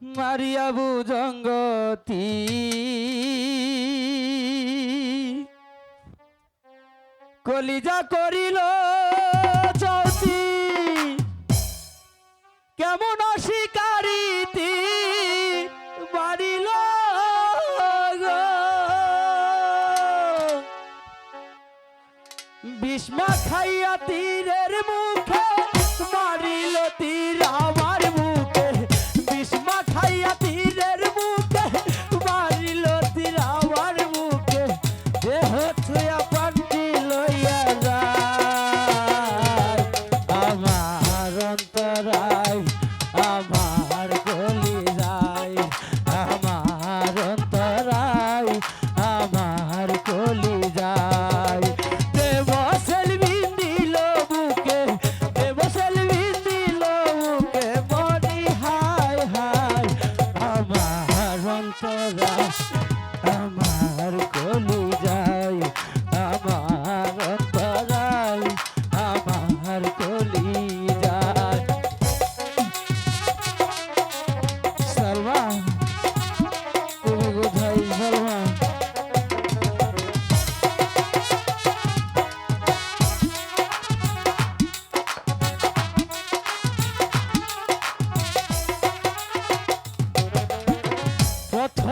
মারিয়া জঙ্গতি। কলিজা করিল চৌতি কেমন অস্বীকারিতি বাড়িল বিষ্মা খাইয়া তীরের মুখে মারিল তীর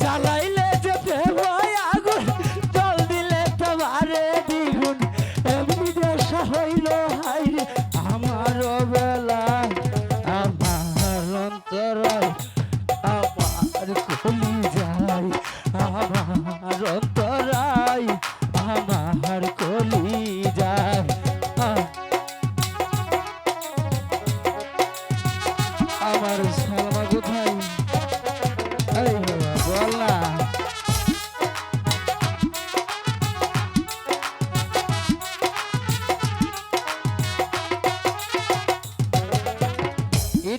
জ্বালাইলে যেতে হয় আগুন দিলে তোমারে দ্বিগুণ। এমনি দেশা হইল হাই বেলা, আমার অন্তরায় আমার কলি যাই আমার অন্তরায়, আমার কলি যায় আমার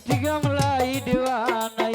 গামলাই দিওয়ানা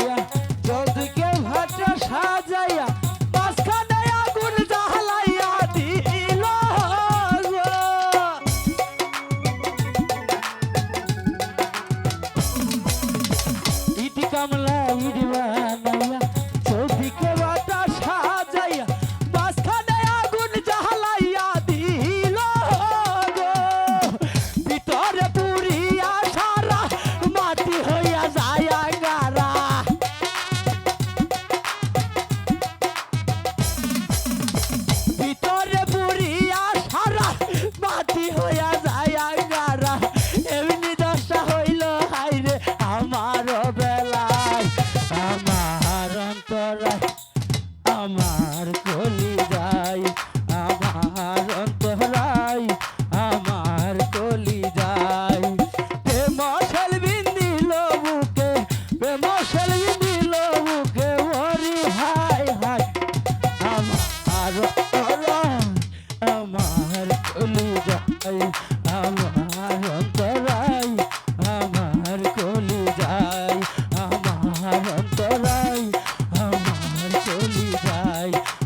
Yeah.